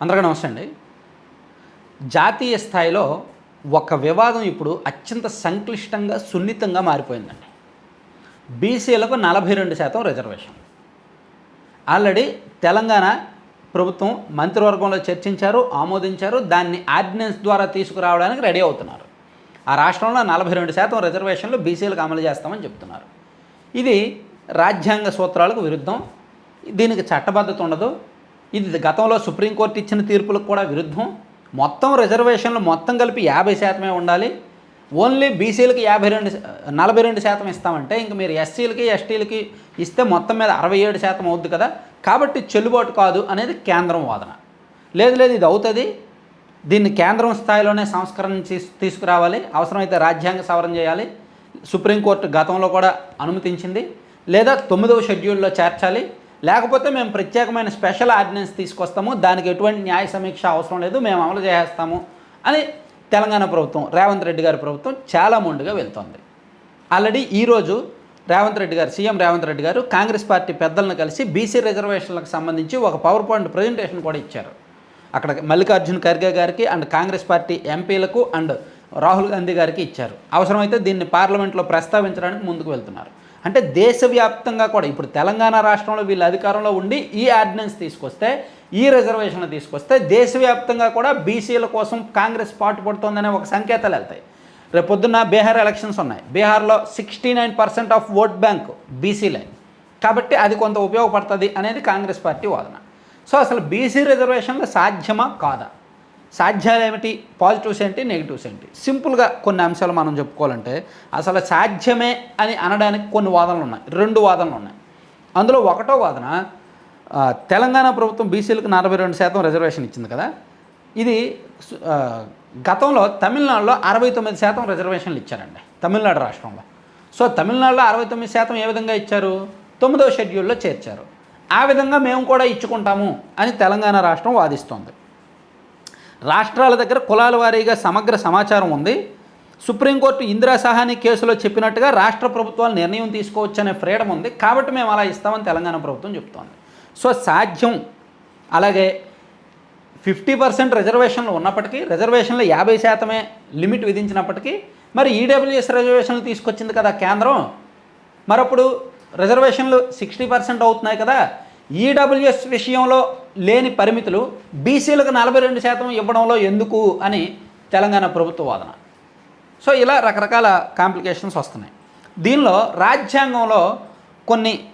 అందరికీ నమస్తే అండి. జాతీయ స్థాయిలో ఒక వివాదం ఇప్పుడు అత్యంత సంక్లిష్టంగా సున్నితంగా మారిపోయిందండి. బీసీలకు నలభై రెండు శాతం రిజర్వేషన్. ఆల్రెడీ తెలంగాణ ప్రభుత్వం మంత్రివర్గంలో చర్చించారు ఆమోదించారు దాన్ని ఆర్డినెన్స్ ద్వారా తీసుకురావడానికి రెడీ అవుతున్నారు. ఆ రాష్ట్రంలో నలభై రెండు శాతం రిజర్వేషన్లు బీసీలకు అమలు చేస్తామని చెప్తున్నారు. ఇది రాజ్యాంగ సూత్రాలకు విరుద్ధం దీనికి చట్టబద్ధత ఉండదు ఇది గతంలో సుప్రీంకోర్టు ఇచ్చిన తీర్పులకు కూడా విరుద్ధం. మొత్తం రిజర్వేషన్లు మొత్తం కలిపి యాభై శాతమే ఉండాలి. ఓన్లీ బీసీలకి యాభై రెండు నలభై రెండు శాతం ఇస్తామంటే ఇంక మీరు ఎస్సీలకి ఎస్టీలకి ఇస్తే మొత్తం మీద అరవై ఏడు శాతం అవుద్ది కదా. కాబట్టి చెల్లుబాటు కాదు అనేది కేంద్రం వాదన. లేదు లేదు ఇది అవుతుంది. దీన్ని కేంద్రం స్థాయిలోనే సంస్కరణ తీసుకురావాలి. అవసరమైతే రాజ్యాంగ సవరణ చేయాలి. సుప్రీంకోర్టు గతంలో కూడా అనుమతించింది. లేదా తొమ్మిదవ షెడ్యూల్లో చేర్చాలి. లేకపోతే మేము ప్రత్యేకమైన స్పెషల్ ఆర్డినెన్స్ తీసుకొస్తాము. దానికి ఎటువంటి న్యాయ సమీక్ష అవసరం లేదు. మేము అమలు చేసేస్తాము అని తెలంగాణ ప్రభుత్వం రేవంత్ రెడ్డి గారి ప్రభుత్వం చాలా ముందుగా వెళ్తోంది. ఆల్రెడీ ఈరోజు రేవంత్ రెడ్డి గారు సీఎం రేవంత్ రెడ్డి గారు కాంగ్రెస్ పార్టీ పెద్దలను కలిసి బీసీ రిజర్వేషన్లకు సంబంధించి ఒక పవర్ పాయింట్ ప్రజెంటేషన్ కూడా ఇచ్చారు. అక్కడ మల్లికార్జున్ ఖర్గే గారికి అండ్ కాంగ్రెస్ పార్టీ ఎంపీలకు అండ్ రాహుల్ గాంధీ గారికి ఇచ్చారు. అవసరమైతే దీన్ని పార్లమెంట్లో ప్రస్తావించడానికి ముందుకు వెళ్తున్నారు. అంటే దేశవ్యాప్తంగా కూడా ఇప్పుడు తెలంగాణ రాష్ట్రంలో వీళ్ళు అధికారంలో ఉండి ఈ ఆర్డినెన్స్ తీసుకొస్తే ఈ రిజర్వేషన్ తీసుకొస్తే దేశవ్యాప్తంగా కూడా బీసీల కోసం కాంగ్రెస్ పాటుపడుతోందనే ఒక సంకేతాలు వెళ్తాయి. రేపు పొద్దున్న బీహార్ ఎలక్షన్స్ ఉన్నాయి. బీహార్లో sixty nine percent of vote bank బీసీలే కాబట్టి అది కొంత ఉపయోగపడుతుంది అనేది కాంగ్రెస్ పార్టీ వాదన. సో అసలు బీసీ రిజర్వేషన్లు సాధ్యమా? కాదా? సాధ్యాలు ఏమిటి పాజిటివ్స్ ఏంటి నెగిటివ్స్ ఏంటి సింపుల్గా కొన్ని అంశాలు మనం చెప్పుకోవాలంటే అసలు సాధ్యమే అని అనడానికి కొన్ని వాదనలు ఉన్నాయి. రెండు వాదనలు ఉన్నాయి. అందులో ఒకటో వాదన తెలంగాణ ప్రభుత్వం బీసీలకు నలభై రెండు శాతం రిజర్వేషన్ ఇచ్చింది కదా? ఇది గతంలో తమిళనాడులో అరవై తొమ్మిది శాతం రిజర్వేషన్లు ఇచ్చారండి తమిళనాడు రాష్ట్రంలో. సో తమిళనాడులో అరవై తొమ్మిది శాతం ఏ విధంగా ఇచ్చారు? తొమ్మిదో షెడ్యూల్లో చేర్చారు. ఆ విధంగా మేము కూడా ఇచ్చుకుంటాము అని తెలంగాణ రాష్ట్రం వాదిస్తోంది. రాష్ట్రాల దగ్గర కులాల వారీగా సమగ్ర సమాచారం ఉంది. సుప్రీంకోర్టు ఇందిరా సహాని కేసులో చెప్పినట్టుగా రాష్ట్ర ప్రభుత్వాలు నిర్ణయం తీసుకోవచ్చనే ఫ్రీడమ్ ఉంది. కాబట్టి మేము అలా ఇస్తామని తెలంగాణ ప్రభుత్వం చెప్తోంది. సో సాధ్యం. అలాగే ఫిఫ్టీ పర్సెంట్ రిజర్వేషన్లు ఉన్నప్పటికీ రిజర్వేషన్లు యాభై శాతమే లిమిట్ విధించినప్పటికీ మరి ఈడబ్ల్యూఎస్ రిజర్వేషన్లు తీసుకొచ్చింది కదా కేంద్రం. మరప్పుడు రిజర్వేషన్లు సిక్స్టీ పర్సెంట్ అవుతున్నాయి కదా. ఈడబ్ల్యూఎస్ విషయంలో లేని పరిమితులు బీసీలకు నలభై రెండు శాతం ఇవ్వడంలో ఎందుకు అని తెలంగాణ ప్రభుత్వ వాదన. సో ఇలా రకరకాల కాంప్లికేషన్స్ వస్తున్నాయి. దీనిలో రాజ్యాంగంలో కొన్ని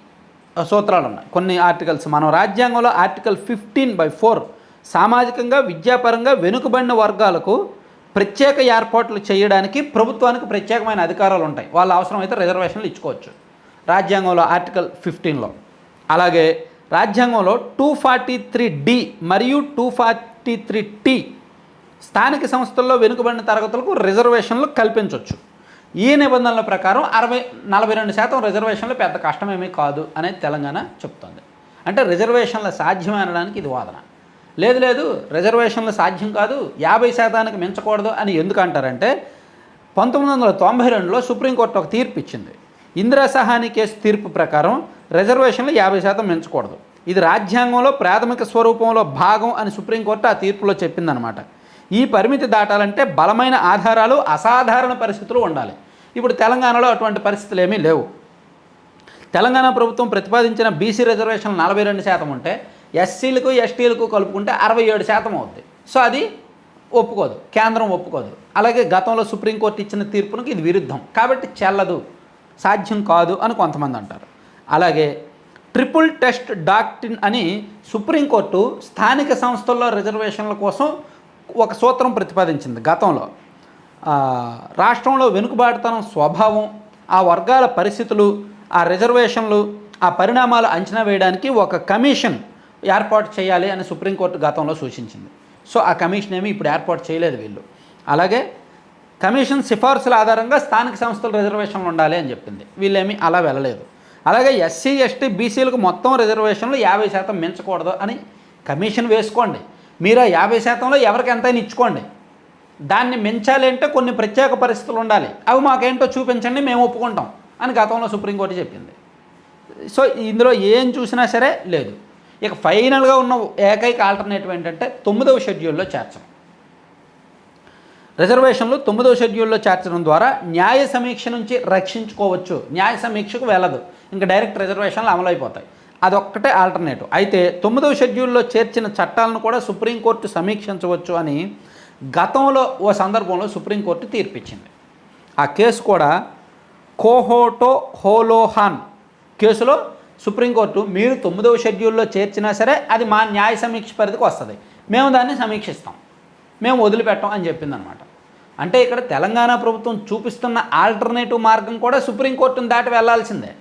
సూత్రాలు ఉన్నాయి. కొన్ని ఆర్టికల్స్. మనం రాజ్యాంగంలో ఆర్టికల్ ఫిఫ్టీన్ బై ఫోర్ సామాజికంగా విద్యాపరంగా వెనుకబడిన వర్గాలకు ప్రత్యేక ఏర్పాట్లు చేయడానికి ప్రభుత్వానికి ప్రత్యేకమైన అధికారాలు ఉంటాయి. వాళ్ళ అవసరమైతే రిజర్వేషన్లు ఇచ్చుకోవచ్చు. రాజ్యాంగంలో ఆర్టికల్ ఫిఫ్టీన్లో. అలాగే రాజ్యాంగంలో టూ ఫార్టీ త్రీ డి మరియు టూ ఫార్టీ త్రీ టీ స్థానిక సంస్థల్లో వెనుకబడిన తరగతులకు రిజర్వేషన్లు కల్పించవచ్చు ఈ నిబంధనల ప్రకారం అరవై నలభై రెండు శాతం రిజర్వేషన్లు పెద్ద కష్టమేమీ కాదు అనేది తెలంగాణ చెప్తోంది. అంటే రిజర్వేషన్ల సాధ్యం అనడానికి ఇది వాదన. లేదు లేదు రిజర్వేషన్లు సాధ్యం కాదు యాభై శాతానికి మించకూడదు అని ఎందుకు అంటారంటే పంతొమ్మిది వందల తొంభై రెండులో సుప్రీంకోర్టు ఒక తీర్పు ఇచ్చింది. ఇందిరా సహాని కేసు తీర్పు ప్రకారం రిజర్వేషన్లు యాభై శాతం మించకూడదు ఇది రాజ్యాంగంలో ప్రాథమిక స్వరూపంలో భాగం అని సుప్రీంకోర్టు ఆ తీర్పులో చెప్పిందనమాట ఈ పరిమితి దాటాలంటే బలమైన ఆధారాలు అసాధారణ పరిస్థితులు ఉండాలి. ఇప్పుడు తెలంగాణలో అటువంటి పరిస్థితులు ఏమీ లేవు. తెలంగాణ ప్రభుత్వం ప్రతిపాదించిన బీసీ రిజర్వేషన్ నలభై రెండు శాతం ఉంటే ఎస్సీలకు ఎస్టీలకు కలుపుకుంటే అరవై ఏడు శాతం అవుద్ది. సో అది ఒప్పుకోదు. కేంద్రం ఒప్పుకోదు. అలాగే గతంలో సుప్రీంకోర్టు ఇచ్చిన తీర్పునికి ఇది విరుద్ధం. కాబట్టి చెల్లదు. సాధ్యం కాదు అని కొంతమంది అంటారు. అలాగే ట్రిపుల్ టెస్ట్ డాక్టిన్ అని సుప్రీంకోర్టు స్థానిక సంస్థల్లో రిజర్వేషన్ల కోసం ఒక సూత్రం ప్రతిపాదించింది గతంలో. రాష్ట్రంలో వెనుకబాటుతనం స్వభావం ఆ వర్గాల పరిస్థితులు ఆ రిజర్వేషన్లు ఆ పరిణామాలు అంచనా వేయడానికి ఒక కమిషన్ ఏర్పాటు చేయాలి అని సుప్రీంకోర్టు గతంలో సూచించింది. సో ఆ కమిషన్ ఏమి ఇప్పుడు ఏర్పాటు చేయలేదు వీళ్ళు. అలాగే కమిషన్ సిఫార్సుల ఆధారంగా స్థానిక సంస్థల రిజర్వేషన్లు ఉండాలి అని చెప్పింది. వీళ్ళేమి అలా వెళ్ళలేదు. అలాగే ఎస్సీ ఎస్టీ బీసీలకు మొత్తం రిజర్వేషన్లు యాభై శాతం మించకూడదు అని కమిషన్ వేసుకోండి. మీరు ఆ యాభై శాతంలో ఎవరికి ఎంతైనా ఇచ్చుకోండి. దాన్ని మించాలి అంటే కొన్ని ప్రత్యేక పరిస్థితులు ఉండాలి. అవి మాకేంటో చూపించండి మేము ఒప్పుకుంటాం అని గతంలో సుప్రీంకోర్టు చెప్పింది. సో ఇందులో ఏం చూసినా సరే లేదు. ఇక ఫైనల్గా ఉన్న ఏకైక ఆల్టర్నేటివ్ ఏంటంటే తొమ్మిదవ షెడ్యూల్లో చేర్చడం. రిజర్వేషన్లు తొమ్మిదవ షెడ్యూల్లో చేర్చడం ద్వారా న్యాయ సమీక్ష నుంచి రక్షించుకోవచ్చు. న్యాయ సమీక్షకు వెళ్ళదు. ఇంకా డైరెక్ట్ రిజర్వేషన్లు అమలైపోతాయి. అదొక్కటే ఆల్టర్నేటివ్. అయితే తొమ్మిదవ షెడ్యూల్లో చేర్చిన చట్టాలను కూడా సుప్రీంకోర్టు సమీక్షించవచ్చు అని గతంలో ఓ సందర్భంలో సుప్రీంకోర్టు తీర్పిచ్చింది. ఆ కేసు కూడా కోహోటో హోలోహాన్ కేసులో సుప్రీంకోర్టు మీరు తొమ్మిదవ షెడ్యూల్లో చేర్చినా సరే అది మా న్యాయ సమీక్ష పరిధికి వస్తుంది. మేము దాన్ని సమీక్షిస్తాం. మేము వదిలిపెట్టాం అని చెప్పిందనమాట. అంటే ఇక్కడ తెలంగాణ ప్రభుత్వం చూపిస్తున్న ఆల్టర్నేటివ్ మార్గం కూడా సుప్రీంకోర్టును దాటి వెళ్ళాల్సిందే.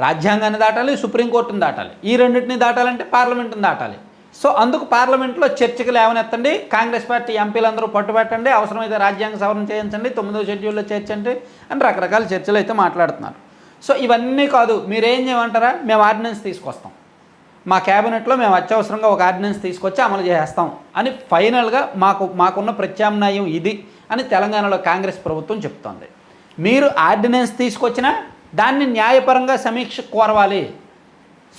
రాజ్యాంగాన్ని దాటాలి సుప్రీంకోర్టును దాటాలి. ఈ రెండింటిని దాటాలంటే పార్లమెంటుని దాటాలి. సో అందుకు పార్లమెంట్లో చర్చకు లేవనెత్తండి. కాంగ్రెస్ పార్టీ ఎంపీలందరూ పట్టుబెట్టండి. అవసరమైతే రాజ్యాంగ సవరణ చేయించండి. తొమ్మిదో షెడ్యూల్లో చేర్చండి అని రకరకాల చర్చలు అయితే మాట్లాడుతున్నారు. సో ఇవన్నీ కాదు మీరేం చేయమంటారా? మేము ఆర్డినెన్స్ తీసుకొస్తాం. మా క్యాబినెట్లో మేము అత్యవసరంగా ఒక ఆర్డినెన్స్ తీసుకొచ్చి అమలు చేస్తాం అని ఫైనల్గా మాకు మాకున్న ప్రత్యామ్నాయం ఇది అని తెలంగాణలో కాంగ్రెస్ ప్రభుత్వం చెప్తోంది. మీరు ఆర్డినెన్స్ తీసుకొచ్చినా దాన్ని న్యాయపరంగా సమీక్ష కోరవాలి.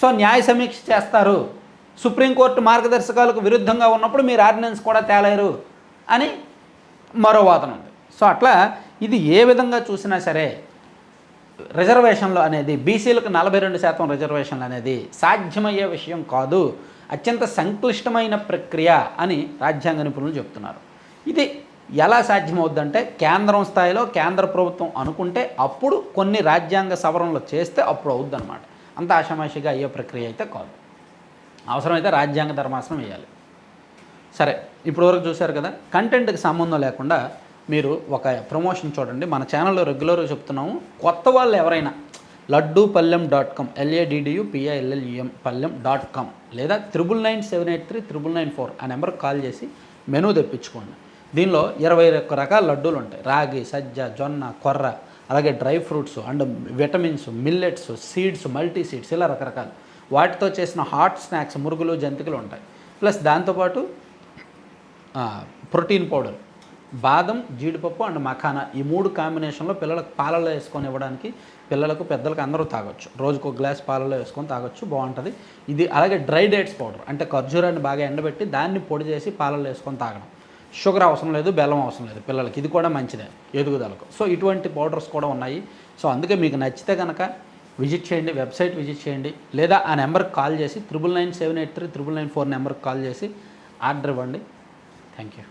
సో న్యాయ సమీక్ష చేస్తారు. సుప్రీంకోర్టు మార్గదర్శకాలకు విరుద్ధంగా ఉన్నప్పుడు మీరు ఆర్డినెన్స్ కూడా తేలేరు అని మరో వాదన ఉంది. సో అట్లా ఇది ఏ విధంగా చూసినా సరే రిజర్వేషన్లు అనేది బీసీలకు నలభై రెండు శాతం రిజర్వేషన్లు అనేది సాధ్యమయ్యే విషయం కాదు. అత్యంత సంక్లిష్టమైన ప్రక్రియ అని రాజ్యాంగ నిపుణులు చెప్తున్నారు. ఇది ఎలా సాధ్యమవుద్దంటే కేంద్రం స్థాయిలో కేంద్ర ప్రభుత్వం అనుకుంటే అప్పుడు కొన్ని రాజ్యాంగ సవరణలు చేస్తే అప్పుడు అవుద్దన్నమాట. అంత ఆషామాషిగా అయ్యే ప్రక్రియ అయితే కాదు. అవసరమైతే రాజ్యాంగ ధర్మాసనం వేయాలి. సరే ఇప్పటివరకు చూశారు కదా కంటెంట్కి సంబంధం లేకుండా మీరు ఒక ప్రమోషన్ చూడండి. మన ఛానల్లో రెగ్యులర్గా చెప్తున్నాము. కొత్త వాళ్ళు ఎవరైనా లడ్డూ పల్లెం dot com L A D D U P I L L U M Pallem dot com లేదా triple nine seven eight three triple nine four ఆ నెంబర్కి కాల్ చేసి మెనూ తెప్పించుకోండి. దీనిలో ఇరవై ఒక్క రకాల లడ్డూలు ఉంటాయి. రాగి సజ్జ జొన్న కొర్ర అలాగే dry fruits and vitamins millets seeds multi seeds ఇలా రకరకాలు. వాటితో చేసిన హాట్ స్నాక్స్ మురుగులు జంతికలు ఉంటాయి. ప్లస్ దాంతోపాటు ప్రోటీన్ పౌడర్ బాదం జీడిపప్పు అండ్ మఖానా. ఈ మూడు కాంబినేషన్లో పిల్లలకు పాలలో వేసుకొని ఇవ్వడానికి పిల్లలకు పెద్దలకు అందరూ తాగొచ్చు. రోజుకు ఒక గ్లాస్ పాలలో వేసుకొని తాగొచ్చు బాగుంటుంది. ఇది అలాగే డ్రై డేట్స్ పౌడర్. అంటే ఖర్జూరాన్ని బాగా ఎండబెట్టి దాన్ని పొడి చేసి పాలలో వేసుకొని తాగడం. షుగర్ అవసరం లేదు బెల్లం అవసరం లేదు పిల్లలకి. ఇది కూడా మంచిదే ఎదుగుదలకు. సో ఇటువంటి పౌడర్స్ కూడా ఉన్నాయి. సో అందుకే మీకు నచ్చితే కనుక విజిట్ చేయండి వెబ్సైట్ విజిట్ చేయండి. లేదా ఆ నెంబర్కి కాల్ చేసి triple nine seven eight three triple nine four నెంబర్కి కాల్ చేసి ఆర్డర్ ఇవ్వండి. Thank you.